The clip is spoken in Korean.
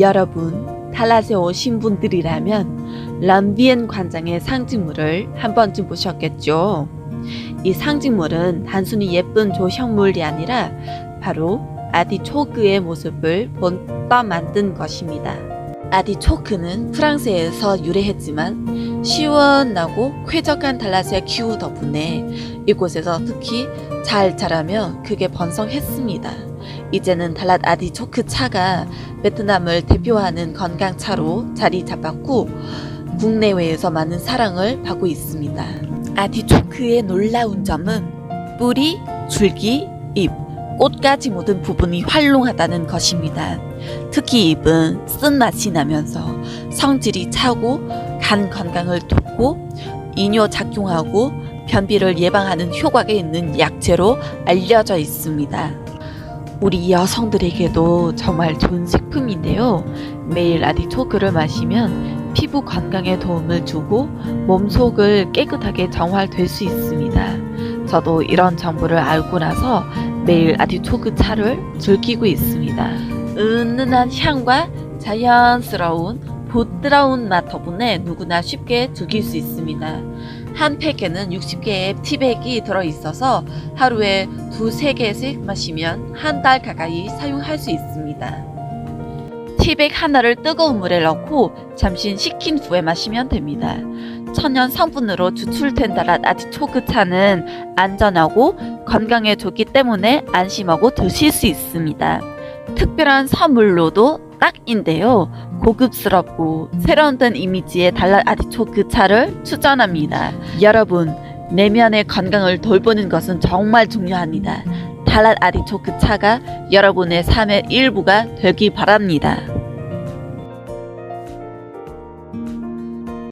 여러분, 달랏에 오신 분들이라면 람비엔 관장의 상징물을 한 번쯤 보셨겠죠? 이 상징물은 단순히 예쁜 조형물이 아니라 바로 아디초크의 모습을 본떠 만든 것입니다. 아디초크는 프랑스에서 유래했지만 시원하고 쾌적한 달랏의 기후 덕분에 이곳에서 특히 잘 자라며 크게 번성했습니다. 이제는 달랏 아디초크 차가 베트남을 대표하는 건강차로 자리 잡았고 국내외에서 많은 사랑을 받고 있습니다. 아디초크의 놀라운 점은 뿌리, 줄기, 잎, 꽃까지 모든 부분이 활용하다는 것입니다. 특히 잎은 쓴맛이 나면서 성질이 차고 간 건강을 돕고 이뇨 작용하고 변비를 예방하는 효과가 있는 약재로 알려져 있습니다. 우리 여성들에게도 정말 좋은 식품인데요. 매일 아디초크를 마시면 피부 건강에 도움을 주고 몸속을 깨끗하게 정화될 수 있습니다. 저도 이런 정보를 알고 나서 매일 아디초크 차를 즐기고 있습니다. 은은한 향과 자연스러운 부드러운 맛 덕분에 누구나 쉽게 즐길 수 있습니다. 한 팩에는 60개의 티백이 들어있어서 하루에 두세 개씩 마시면 한 달 가까이 사용할 수 있습니다. 티백 하나를 뜨거운 물에 넣고 잠시 식힌 후에 마시면 됩니다. 천연 성분으로 추출된 달랏 아티초크 차는 안전하고 건강에 좋기 때문에 안심하고 드실 수 있습니다. 특별한 선물로도 딱인데요. 고급스럽고 세련된 이미지의 달랏 아티초크 차를 추천합니다. 여러분, 내면의 건강을 돌보는 것은 정말 중요합니다. 달랏 아티초크 차가 여러분의 삶의 일부가 되기 바랍니다.